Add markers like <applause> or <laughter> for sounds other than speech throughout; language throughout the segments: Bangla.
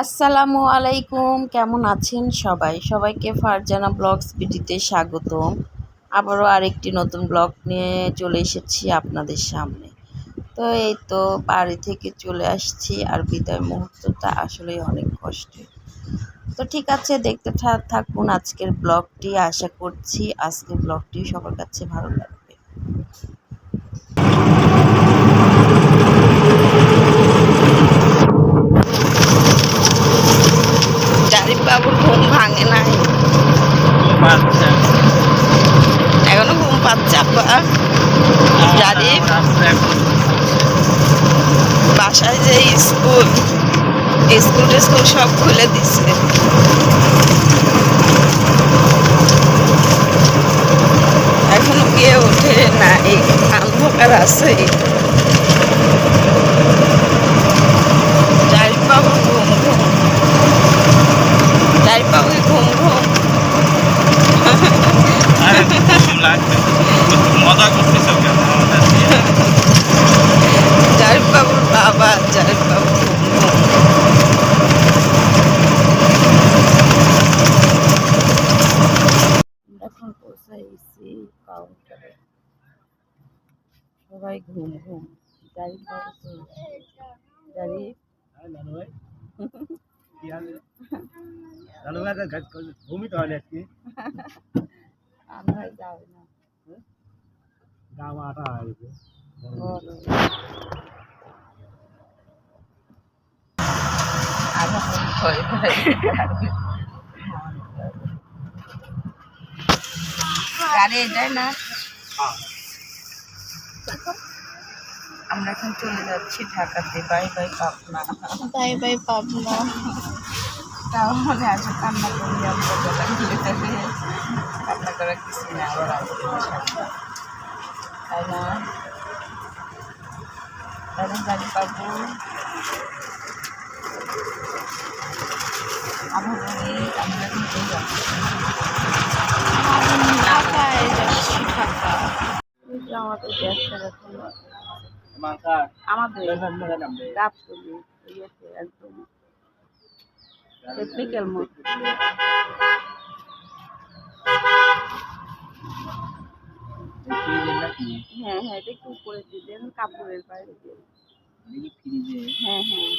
আসসালামু আলাইকুম, কেমন আছেন সবাই? সবাইকে ফারজানা ব্লগস ভিডিওতে স্বাগতম। আবারও আরেকটি নতুন ব্লগ নিয়ে চলে এসেছি আপনাদের সামনে। তো এই তো বাড়ি থেকে চলে আসছি আর বিদায় মুহূর্তটা আসলে অনেক কষ্টের। তো ঠিক আছে, দেখতে থাকুন আজকের ব্লগটি। আশা করছি আজকের ব্লগটি সবার কাছে ভালো লাগবে জারিফ বাবুর ঘুম ভাঙে নাই আচ্ছা এখনও ঘুম পাচ্ছে আব্বা বাসায় যে স্কুল স্কুল টেস্কুল সব খুলে দিছে। এখনও গিয়ে ওঠে না এই অন্ধকার আছে জারিফ বাবু ঘুম ঘুম জারিফ বাবু ঘুম ঘুম আরে কুসুম লাগবে মজা করতেছ কেন আমাদের দিয়ে? জারিফ বাবুর বাবা জারিফ বাবু ঘুম ঘুম এখন পৌঁছাইছি কাউন্টারে সবাই ঘুম ঘুম। জারিফ জারিফ হয় আমরা যাবে না। হয়ে হয়ে গেছে। গাড়ি এটাই না। আমরা এখন চলে যাচ্ছি ঢাকাতে। Bye bye Pabna. Bye bye Pabna. তাহলে আজকে কান্না করি আমরা কথা মিলে যাবে কান্না করার কিছু না আবার আসবে। তাই না? তাই গাড়ি পাবো। বলি আমরা এখন চলে যাচ্ছি ঢাকায় যাচ্ছি ঢাকা। আমাদের ব্যবসা এখন। আমাদের নামবে নামবে গাবতলি ইয়েতে একদম। টেকনিক্যাল মোড হ্যাঁ হ্যাঁ এটা একটু উপরে দিয়ে দেন কাপড়ের বাইরে দিয়ে। হ্যাঁ হ্যাঁ।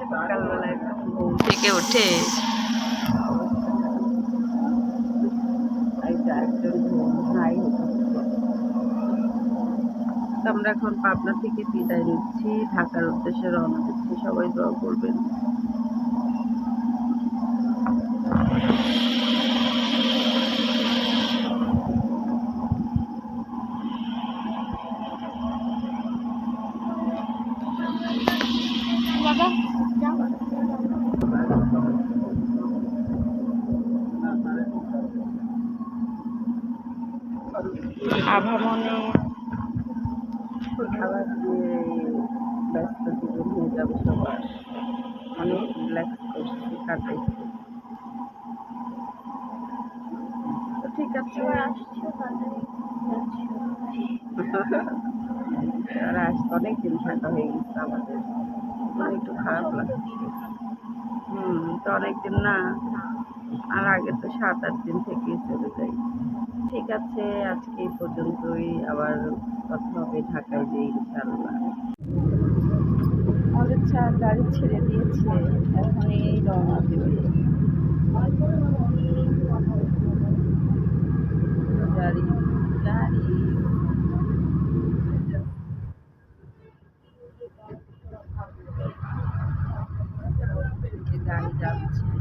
সকালবেলায় ঘুম থেকে তো আমরা এখন পাবনা থেকে বিদায় নিচ্ছি। ঢাকার উদ্দেশ্যে রওনা দিচ্ছি। সবাই দোয়া করবেন। বাবা আভামনে খাবার <laughs> ব্যস্ত জীবন হয়ে যাবে সবার। অনেক রিল্যাক্স করছি কাটাইছি। তো ঠিক আছে আজ অনেক দিন থাকা হয়ে গেছে আমাদের। আমার একটু খারাপ লাগছে। হুম, তো অনেকদিন না, আর আগে তো সাত, আট দিন থেকেই চলে যাই। ঠিক আছে, আজকে এই পর্যন্তই। আবার কথা হবে ঢাকায় যে ইনশাল্লাহ চা গাড়ি ছেড়ে দিয়েছে। এখন এই આવી જાવ છે.